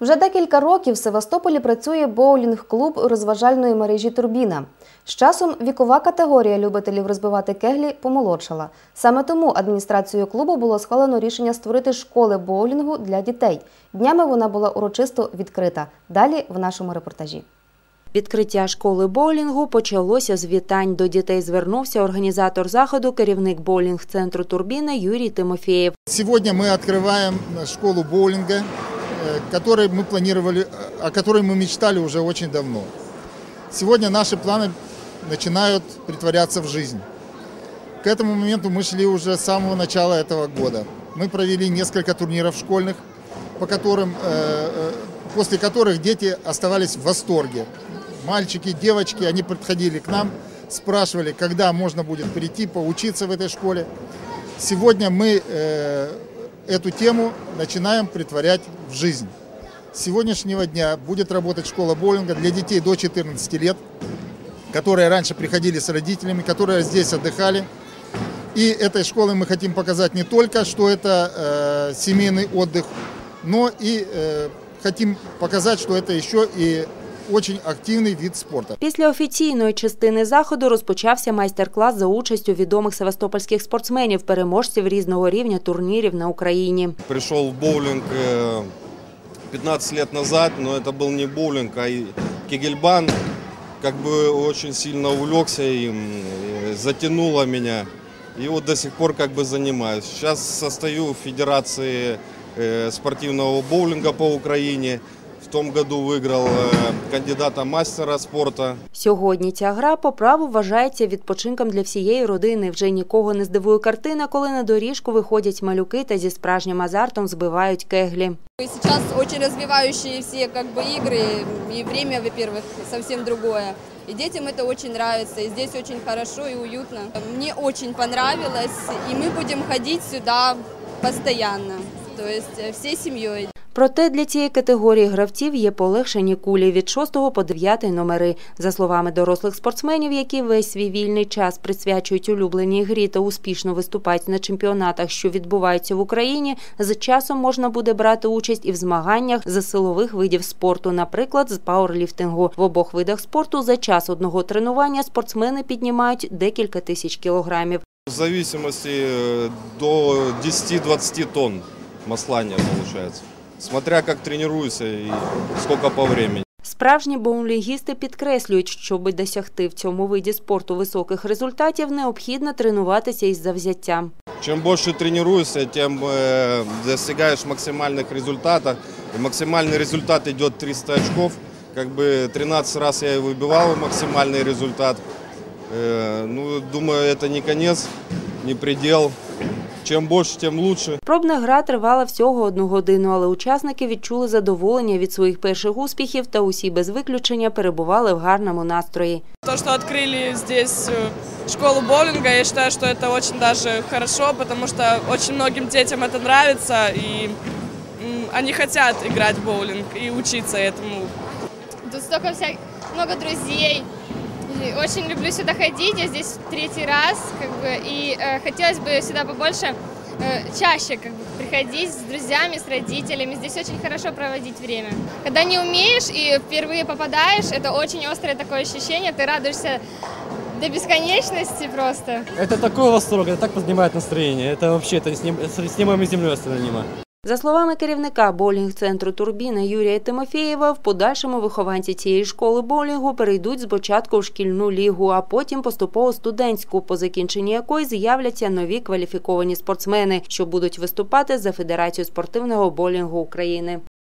Вже декілька років в Севастополі працює боулінг-клуб розважальної мережі Турбіна. З часом вікова категорія любителів розбивати кеглі помолодшала. Саме тому адміністрацією клубу було схвалено рішення створити школи боулінгу для дітей. Днями вона була урочисто відкрита. Далі в нашому репортажі. Відкриття школи боулінгу почалося з вітань. До дітей звернувся організатор заходу, керівник боулінг-центру Турбіна Юрій Тимофєєв. Сегодня мы открываем школу боулинга, э, которой мы планировали, э, о которой мы мечтали уже очень давно. Сегодня наши планы начинают притворяться в жизнь. К этому моменту мы шли уже с самого начала этого года. Мы провели несколько турниров школьных, по которым, э, после которых дети оставались в восторге. Мальчики, девочки, они подходили к нам, спрашивали, когда можно будет прийти, поучиться в этой школе. Сегодня мы эту тему начинаем притворять в жизнь. С сегодняшнего дня будет работать школа боулинга для детей до 14 лет, которые раньше приходили с родителями, которые здесь отдыхали. И этой школой мы хотим показать не только, что это э, семейный отдых, но и э, хотим показать, что это еще и очень активный вид спорта. Після офіційної частини заходу розпочався майстер-клас за участю відомих севастопольських спортсменів, переможців різного рівня турнірів на Україні. Пришел в боулинг э, 15 лет назад, но это был не боулинг, а и кегельбан. Как бы очень сильно увлекся им, э, затянуло меня. И вот до сих пор как бы занимаюсь. Сейчас состою в Федерации э, спортивного боулинга по Украине. В том году выиграл э, кандидата мастера спорта. Сьогодні ця гра по праву вважається відпочинком для всієї родини. Вже нікого не здивує картина, коли на доріжку виходять малюки та зі справжнім азартом збивають кеглі. И Сейчас очень развивающие все как бы игры, и время, во-первых, совсем другое. И детям это очень нравится, и здесь очень хорошо и уютно. Мне очень понравилось, и мы будем ходить сюда постоянно, то есть э, всей семьей. Проте для цієї категорії гравців є полегшені кулі від 6 по 9 номери. За словами дорослих спортсменів, які весь свій вільний час присвячують улюбленій грі та успішно виступають на чемпіонатах, що відбуваються в Україні, з часом можна буде брати участь і в змаганнях з силових видів спорту, наприклад, з пауерліфтингу. В обох видах спорту за час одного тренування спортсмени піднімають декілька тисяч кілограмів. В зависимости э, до 10-20 тонн маслания получается Смотря как тренируюсь и сколько по времени. Справжні боулінгісти підкреслюють, щоб досягти в цьому виді спорту високих результатів, необхідно тренуватися із завзяттям. Чем больше тренируешься, тем э, достигаешь максимальных результатов. И максимальный результат идет 300 очков. Как бы 13 раз я и выбивал максимальный результат. Э, ну, думаю, это не конец, не предел. Чем больше, тем лучше. Пробна гра тривала всього одну годину, але учасники відчули задоволення від своїх перших успіхів та усі без виключення перебували в гарному настрої. То, что открыли здесь э, школу боулинга, я считаю, что это очень даже хорошо, потому что очень многим детям это нравится, и м, они хотят играть в боулинг и учиться этому. Тут столько вся... много друзей. Очень люблю сюда ходить, я здесь третий раз, как бы, и э, хотелось бы сюда побольше, э, чаще как бы, приходить с друзьями, с родителями. Здесь очень хорошо проводить время. Когда не умеешь и впервые попадаешь, это очень острое такое ощущение, ты радуешься до бесконечности просто. Это такой восторг, это так поднимает настроение. Это вообще это с, неб... с небом и землей сравнимо. За словами керівника боулінг-центру Турбіна Юрія Тимофєєва, в подальшому вихованці цієї школи боулінгу перейдуть спочатку в шкільну лігу, а потім поступово студентську, по закінченні якої з'являться нові кваліфіковані спортсмени, що будуть виступати за Федерацію спортивного боулінгу України.